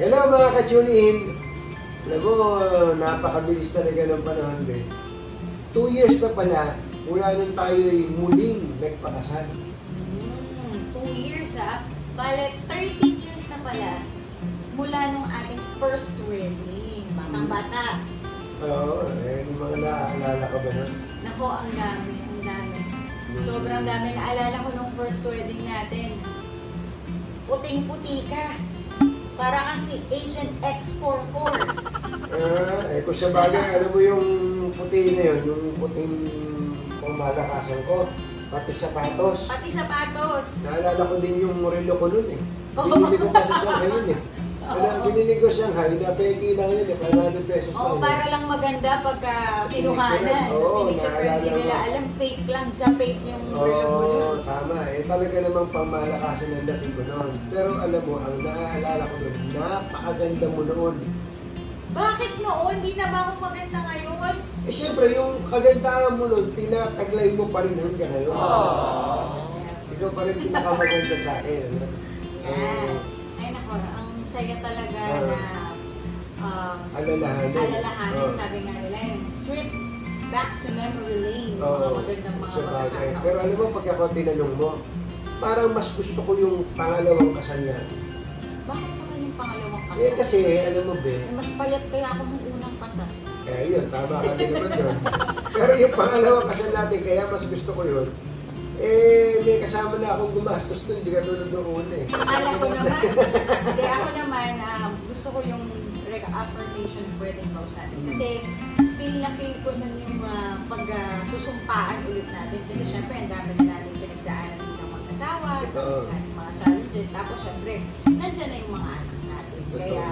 Hello mga ka-tune in. Alam mo, napakabilis talaga ng panahon din. Two years na pala, mula nung tayo'y muling nagpakasal. Hmm, two years ah. Bale, 13 years na pala mula nung ating first wedding. Batang bata. Oo, eh, yung mga naaalala ka ba nun? Nako, ang dami, ang dami. Sobrang dami. Naalala ko nung first wedding natin. Puting-puti ka. Para kasi Agent X44. Ah, eh kung sa bagay, alam mo yung puti na yun, yung puting pamalakasan ko, pati sapatos. Pati sapatos. Naalala ko din yung relo ko nun eh. Binili ko pa sa Shanghai yun eh. Wala, binili ko sa Shanghai, napeki lang yun eh, 500 pesos Oo, lang. para lang maganda pagka kinuhanan. Oo, Sa pinicture hindi nila mo. alam, fake lang. Sa fake yung Oo, relo mo yun. tama. Eh, talaga namang pamalakasan ng dating ko noon. Pero alam mo, ang naaalala ko noon, napakaganda mo noon. Bakit noon? Hindi na ba ako maganda ngayon? Eh, syempre, yung kagandahan mo noon, tinataglay mo pa rin hanggang ngayon. Ikaw pa rin pinakamaganda sa akin. ano? Yan. Saya talaga Oo. na um, alalahanin. alalahanin, Oo. sabi nga nila, yung trip back to memory lane, yung Oo, mga magandang mga sa bagay. pagkakataon. Pero alam mo, pag ako tinanong mo, parang mas gusto ko yung pangalawang kasal niya. Bakit naman yung pangalawang kasal? Eh kasi, alam mo be, mas payat kaya ako nung unang kasal. eh yun, tama ka din naman doon. Pero yung pangalawang kasal natin, kaya mas gusto ko yun, eh may kasama na akong gumastos doon, hindi ka tulad ng una eh. Akala ko naman, kaya ako naman, um, gusto ko yung affirmation vows natin. Mm. Kasi feel na feel ko nun yung uh, pag-susumpaan ulit natin. Kasi syempre, ang dami na natin pinagdaanan bilang mag-asawa, ang mga challenges. Tapos syempre, nandiyan na yung mga anak natin. Kaya,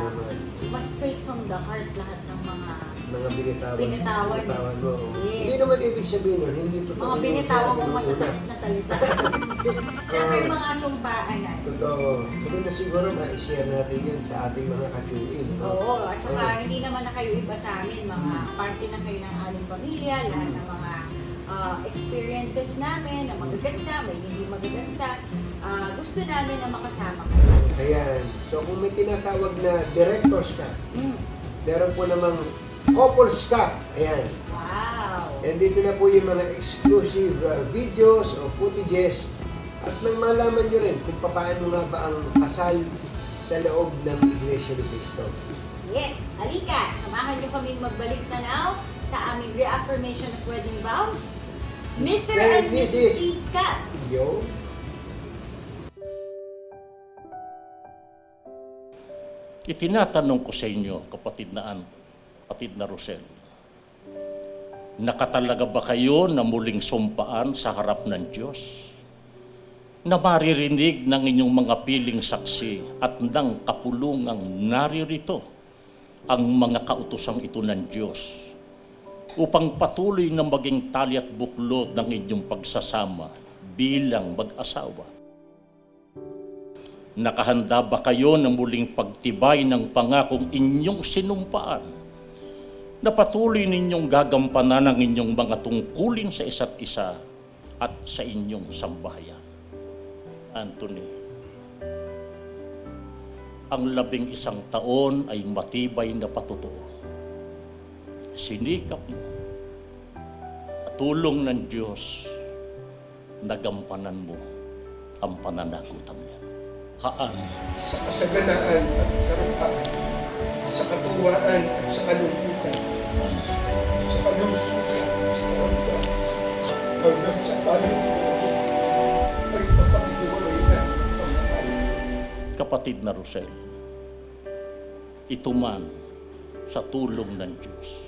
mas straight from the heart lahat ng mga Mga binitawan. Binitawan. Binitawan mo. Yes. Hindi naman ibig sabihin nun, hindi totoo. mga yung binitawan sinabi una. masasakit na salita. syempre, Oo. mga sumpaan natin. Totoo. Maganda siguro ma-share natin yun sa ating mga kachuin. no? Oo, at saka hindi naman na kayo iba sa amin, mga parte na kayo ng aming pamilya, lahat ng mga ah, experiences namin, na magaganda, may hindi magaganda. Ah, gusto namin na makasama kayo. Ayan. So kung may tinatawag na directors ka, Mm. meron po namang couples ka. Ayan. Wow! And dito na po yung mga exclusive uh, videos o footages at may malaman nyo rin kung paano nga ba ang kasal sa loob ng Iglesia ni Cristo. Yes, halika! Samahan niyo kami magbalik tanaw sa aming reaffirmation of wedding vows. Mr. and Mrs. Chiska! Yo. Itinatanong ko sa inyo, kapatid na An, kapatid na Rosel, nakatalaga ba kayo na muling sumpaan sa harap ng Diyos? Na maririnig ng inyong mga piling saksi at ng kapulungang naririto ang mga kautosang ito ng Diyos upang patuloy na maging tali at buklod ng inyong pagsasama bilang mag-asawa. Nakahanda ba kayo ng muling pagtibay ng pangakong inyong sinumpaan? Na patuloy ninyong gagampanan ang inyong mga tungkulin sa isa't isa at sa inyong sambahayan. Anthony, ang labing isang taon ay matibay na patotoo. Sinikap mo at tulong ng Diyos, nagampanan mo ang pananagutan niya. Haan, Sa kasaganaan at karapatan, sa katuwaan at sa kalungkutan, sa karamdaman, hanggang sa panununan, ay papaghiwalay na kapatid na Rosel, ito man sa tulong ng Diyos.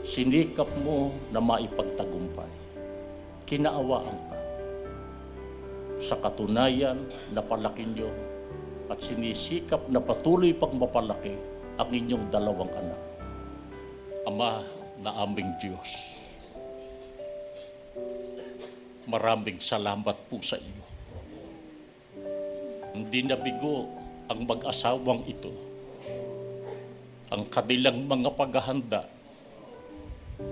Sinikap mo na maipagtagumpay. Kinaawaan ka. Sa katunayan, napalaki niyo at sinisikap na patuloy pang mapalaki ang inyong dalawang anak. Ama na aming Diyos, maraming salamat po sa iyo. Hindi nabigo ang mag-asawang ito. Ang kanilang mga paghahanda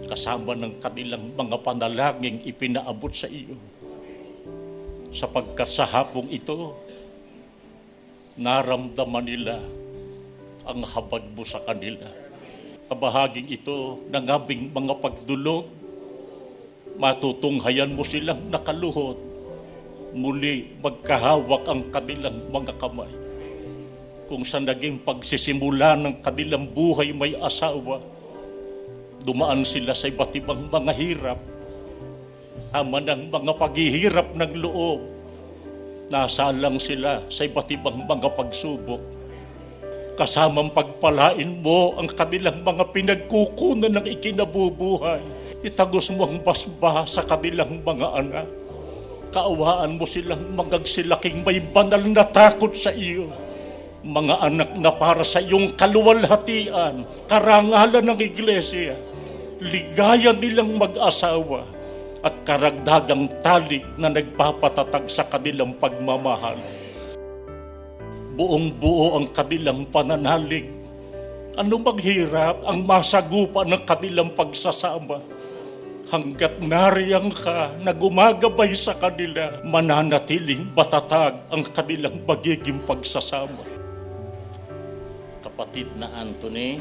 kasama ng kanilang mga panalangin ipinaabot sa iyo. Sapagkat sa hapong ito, naramdaman nila ang habag mo sa kanila. Sa bahaging ito ng aming mga pagdulog, matutunghayan mo silang nakaluhod. Muli magkahawak ang kanilang mga kamay. Kung sa naging pagsisimula ng kanilang buhay may asawa, dumaan sila sa iba't ibang mga hirap, ama ng mga paghihirap ng loob, nasalang sila sa iba't ibang mga pagsubok. Kasamang pagpalain mo ang kanilang mga pinagkukunan ng ikinabubuhay. Itagos mo ang basba sa kanilang mga anak. Kaawaan mo silang magagsilaking may banal na takot sa iyo. Mga anak na para sa iyong kaluwalhatian, karangalan ng iglesia, ligaya nilang mag-asawa, at karagdagang tali na nagpapatatag sa kanilang pagmamahal. Buong buo ang kanilang pananalig. Ano maghirap ang masagupa ng kanilang pagsasama? Hanggat nariyan ka na gumagabay sa kanila, mananatiling matatag ang kanilang magiging pagsasama. Kapatid na Anthony,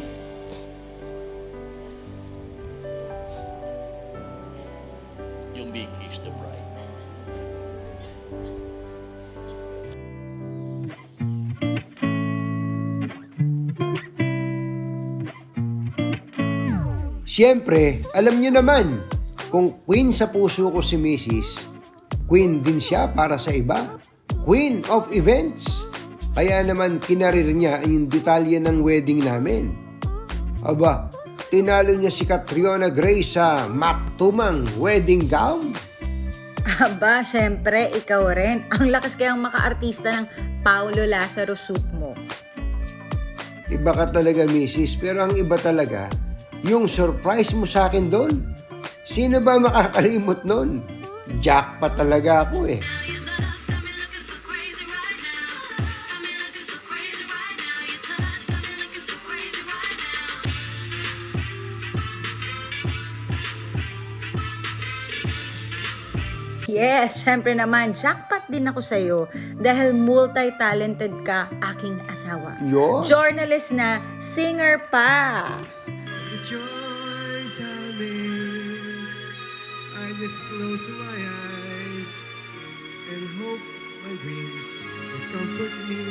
yung Mickey is the bride. Siyempre, alam niyo naman, kung queen sa puso ko si Mrs., queen din siya para sa iba. Queen of events. Kaya naman kinarir niya yung detalye ng wedding namin. Aba, tinalo niya si Catriona Gray sa maktumang wedding gown. Aba, syempre, ikaw rin. Ang lakas kayang maka-artista ng Paulo Lazaro suit mo. Iba ka talaga, Mrs. Pero ang iba talaga, yung surprise mo sa akin doon. Sino ba makakalimot nun? Jackpot talaga ako eh. Yes, syempre naman, jackpot din ako sa'yo dahil multi-talented ka, aking asawa. Yo. Journalist na, singer pa. Rejoice, amen. I just close my eyes and hope my dreams will comfort me.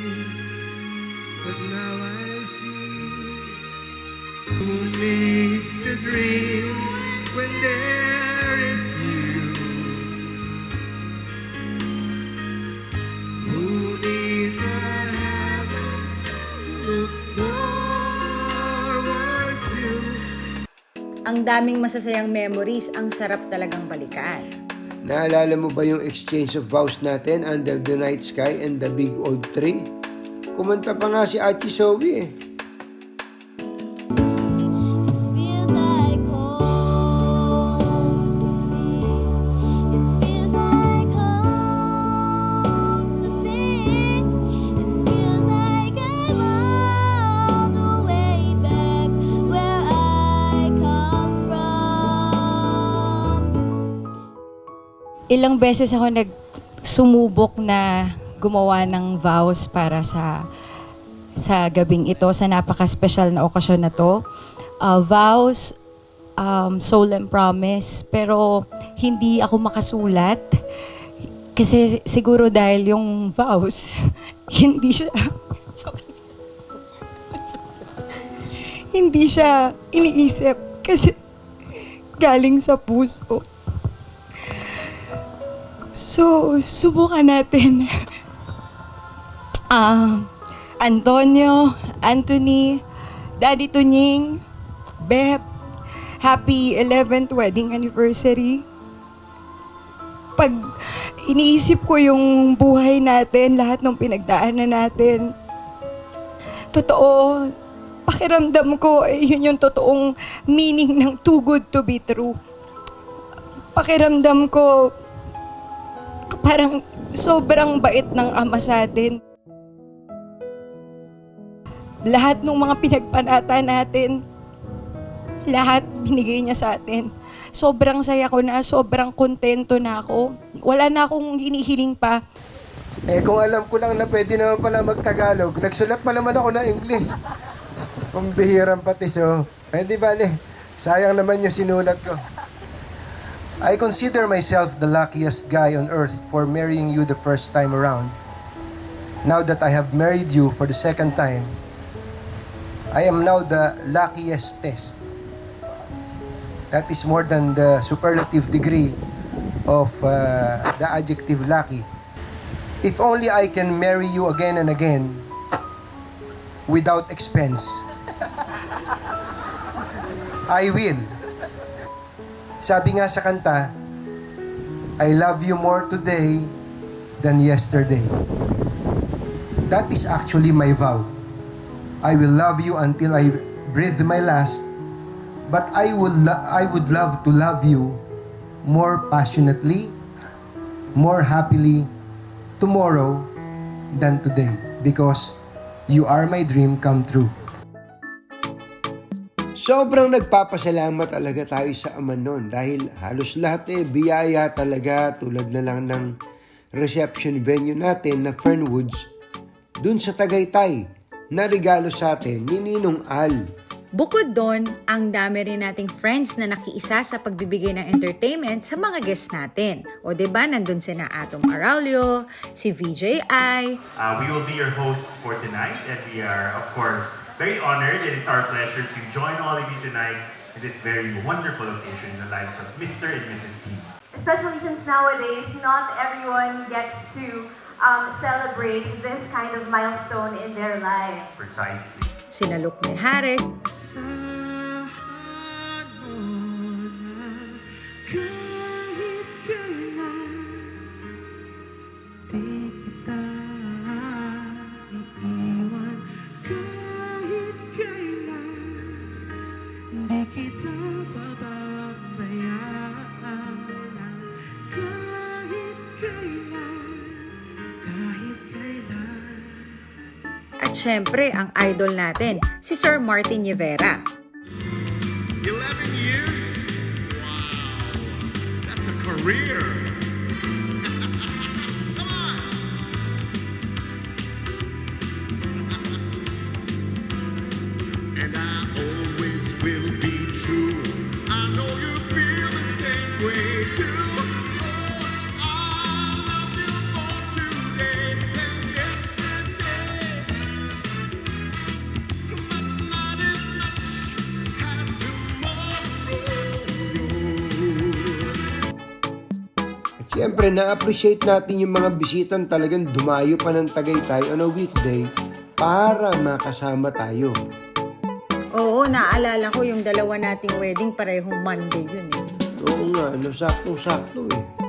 But now I see who makes the dream when there is you. Ang daming masasayang memories, ang sarap talagang balikan. Naalala mo ba yung exchange of vows natin under the night sky and the big old tree? Kumanta pa nga si Achi Sobi eh. Ilang beses ako nag sumubok na gumawa ng vows para sa sa gabing ito, sa napaka-special na okasyon na to. Uh, vows, um, and promise, pero hindi ako makasulat. Kasi siguro dahil yung vows, hindi siya, hindi siya iniisip kasi galing sa puso. So, subukan natin. Ah, Antonio, Anthony, Daddy Tunying, Bep, happy 11th wedding anniversary. Pag iniisip ko yung buhay natin, lahat ng pinagdaanan natin, totoo, pakiramdam ko, eh, yun yung totoong meaning ng too good to be true. Pakiramdam ko, parang sobrang bait ng ama sa atin. Lahat ng mga pinagpanata natin, lahat binigay niya sa atin. Sobrang saya ko na, sobrang kontento na ako. Wala na akong hinihiling pa. Eh kung alam ko lang na pwede naman pala mag-Tagalog, nagsulat pa naman ako ng English. Pambihirang patiso. Eh di bale, sayang naman yung sinulat ko. I consider myself the luckiest guy on earth for marrying you the first time around. Now that I have married you for the second time, I am now the luckiest test. That is more than the superlative degree of uh, the adjective lucky. If only I can marry you again and again without expense. I will. Sabi nga sa kanta, I love you more today than yesterday. That is actually my vow. I will love you until I breathe my last, but I will I would love to love you more passionately, more happily tomorrow than today because you are my dream come true. Sobrang nagpapasalamat talaga tayo sa Ama nun. Dahil halos lahat eh biyaya talaga. Tulad na lang ng reception venue natin na Fernwoods dun sa Tagaytay na regalo sa atin ni Ninong Al. Bukod doon, ang dami rin nating friends na nakiisa sa pagbibigay ng entertainment sa mga guests natin. O 'di ba? Nandun si na Atom Araulio, si VJI, Uh, we will be your hosts for tonight, and we are, of course, very honored, and it's our pleasure to join all of you tonight in this very wonderful occasion in the lives of Mr. and Mrs. T. especially since nowadays not everyone gets to um, celebrate this kind of milestone in their life. Precisely. sina Luke Mejares, syempre ang idol natin, si Sir Martin Rivera. Syempre, na-appreciate natin yung mga bisitang talagang dumayo pa ng Tagaytay on a weekday para makasama tayo. Oo, naalala ko yung dalawa nating wedding parehong Monday yun eh. Oo nga, ano, saktong-sakto eh.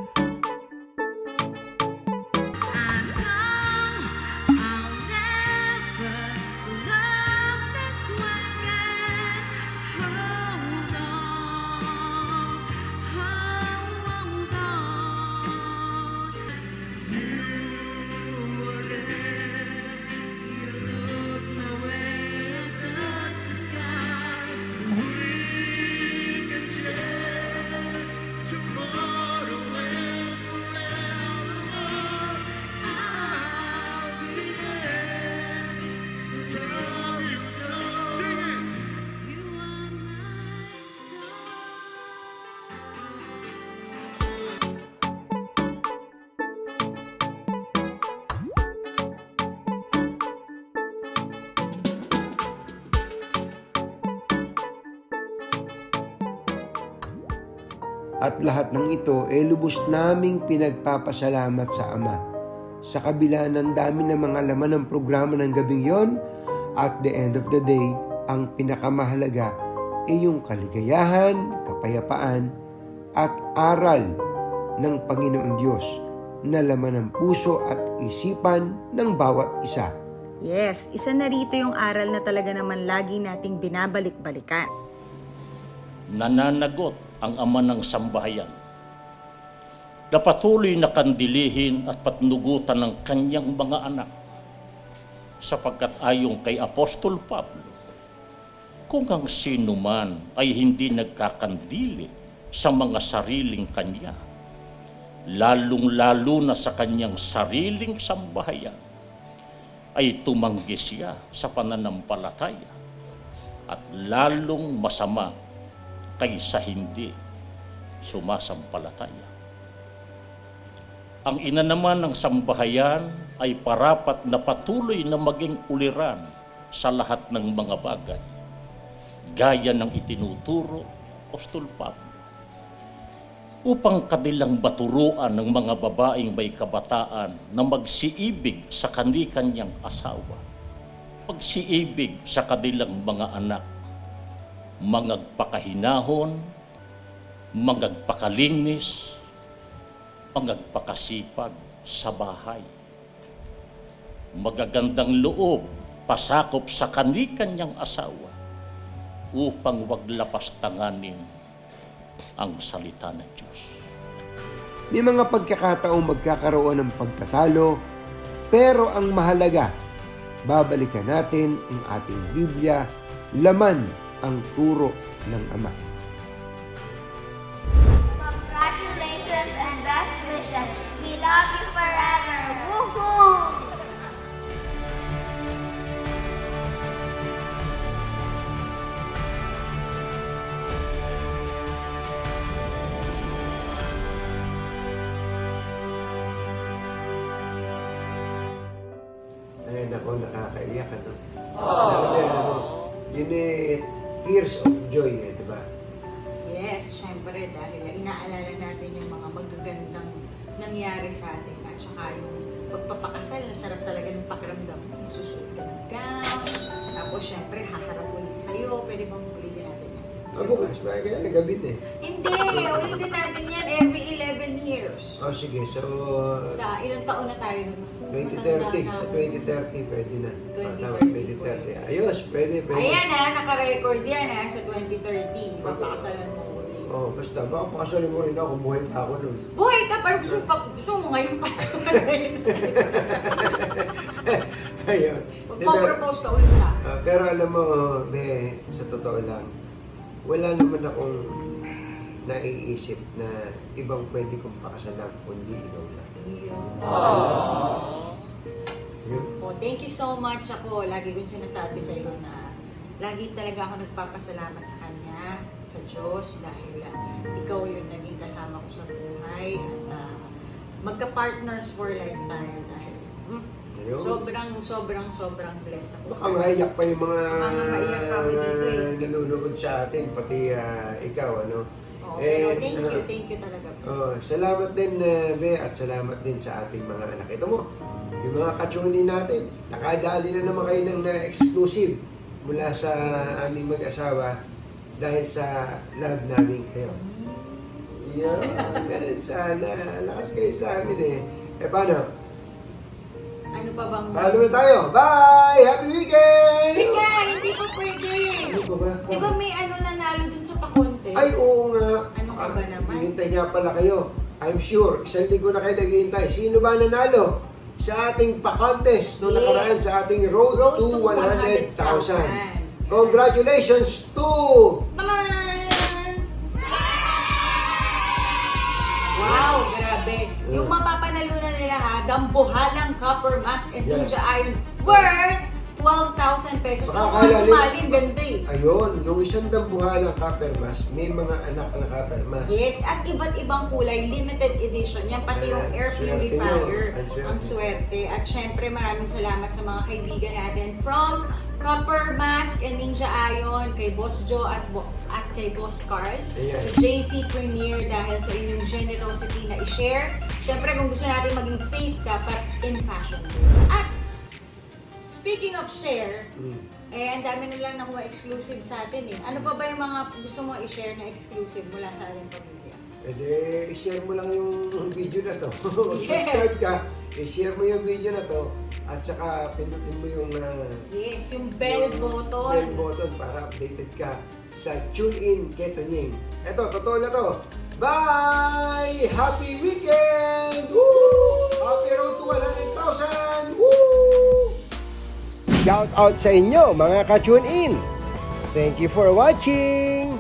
At lahat ng ito ay lubos naming pinagpapasalamat sa Ama. Sa kabila ng dami ng mga laman ng programa ng gabing yon, at the end of the day, ang pinakamahalaga ay yung kaligayahan, kapayapaan, at aral ng Panginoon Diyos na laman ng puso at isipan ng bawat isa. Yes, isa na rito yung aral na talaga naman lagi nating binabalik-balikan. nananagot ang ama ng sambahayan na patuloy na kandilihin at patnugutan ng kanyang mga anak sapagkat ayon kay Apostol Pablo, kung ang sino man ay hindi nagkakandili sa mga sariling kanya, lalong-lalo na sa kanyang sariling sambahayan, ay tumanggi siya sa pananampalataya. at lalong masama kaysa hindi sumasampalataya. Ang ina naman ng sambahayan ay parapat na patuloy na maging uliran sa lahat ng mga bagay, gaya ng itinuturo Apostol Pablo, upang kanilang baturuan ng mga babaeng may kabataan na magsiibig sa kani-kanyang asawa, magsiibig sa kanilang mga anak, mangagpakahinahon, mangagpakalinis, mangagpakasipag sa bahay. Magagandang loob, pasakop sa kani-kanyang asawa upang wag lapastanganin ang salita ng Diyos. May mga pagkakataong magkakaroon ng pagtatalo, pero ang mahalaga, babalikan natin ang ating Biblia, laman ang turo ng Ama. Atin at saka yung pagpapakasal, ang sarap talaga ng pakiramdam. Susuot ka ng gown, tapos syempre haharap ulit sa'yo, pwede bang ulitin natin yan? Ah, bukas, bakit kaya nagabit eh. Hindi, ulitin natin yan every 11 years. Oh, sige, so, Sa ilang taon na tayo nun? 2030, Matanda na sa ako. 2030, pwede na. 2030 Ah, tama, pwede. 2030. Ayos, pwede, pwede. Ayan ha, naka-record yan ha, sa 2030. Papakasalan mo Oh, basta, baka pakasalan mo rin ako, buhay pa ako nun. Buhay ka, parang gusto, pa, gusto mo ngayon pa. Ayun. Magpapropose ka ulit sa akin. Ah, pero alam mo, be, sa totoo lang, wala naman akong naiisip na ibang pwede kong pakasalan kundi ikaw lang. Yun. Oh, thank you so much ako. Lagi kong sinasabi sa iyo na lagi talaga ako nagpapasalamat sa Kanya, sa Diyos, dahil ah, ikaw yung naging kasama ko sa buhay at ah, magka-partners for life tayo dahil hmm, Ayun. sobrang, sobrang, sobrang blessed ako. Baka maiyak pa yung mga Baka maiyak kami dito eh. nanonood sa atin, pati ah, ikaw, ano? Oo, pero Eh, thank you, ah, thank you talaga. Oh, salamat din, uh, Be, at salamat din sa ating mga anak. Ito mo, yung mga katsuni natin, nakadali na naman kayo ng uh, exclusive mula sa aming mag-asawa dahil sa love namin kayo. Yeah, ganun sana. Lakas kayo sa amin eh. Eh, paano? Ano pa bang... Paano na tayo? Bye! Happy weekend! Bigay! Hindi pa pwede! Ano ba ba? Di ba may ano nanalo dun sa pa-contest? Ay, oo nga. Ano ka ba naman? Hihintay nga pala kayo. I'm sure, isang linggo na kayo naghihintay. Sino ba nanalo sa ating pa-contest no Yes. nakaraan sa ating Road, Road to to 100,000? 100,000. Congratulations to... Naman! Wow, grabe. Yung mapapanalunan nila ha, dambuhalang copper mask and ninja iron worth 12,000 pesos. Baka Kung akala sumali, ang ganda eh. Ayun, yung isang dambuhalang copper mask, may mga anak na copper mask. Yes, at iba't ibang kulay, limited edition. Yan pati yung Ayan, air swerte purifier. yun. Ang swerte. Ang swerte. At syempre, maraming salamat sa mga kaibigan natin from Copper Mask and Ninja Ion, kay Boss Joe at, Bo- at kay Boss Carl, Ayan. JC Premier dahil sa inyong generosity na i-share. Syempre, kung gusto natin maging safe dapat in fashion. At speaking of share, Mm. eh, ang dami na lang nakuha exclusive sa atin eh. Ano pa ba yung mga gusto mo i-share na exclusive mula sa ating pamilya? Pwede, i-share mo lang yung video na to. Yes. Subscribe ka, i-share mo yung video na to, at saka pindutin mo yung uh, Yes, yung bell button. bell button para updated ka sa TuneIn Ketoning. Eto, totoo na to. Bye! Happy weekend! Woo! Happy road Shout out sa inyo mga ka-tune in. Thank you for watching.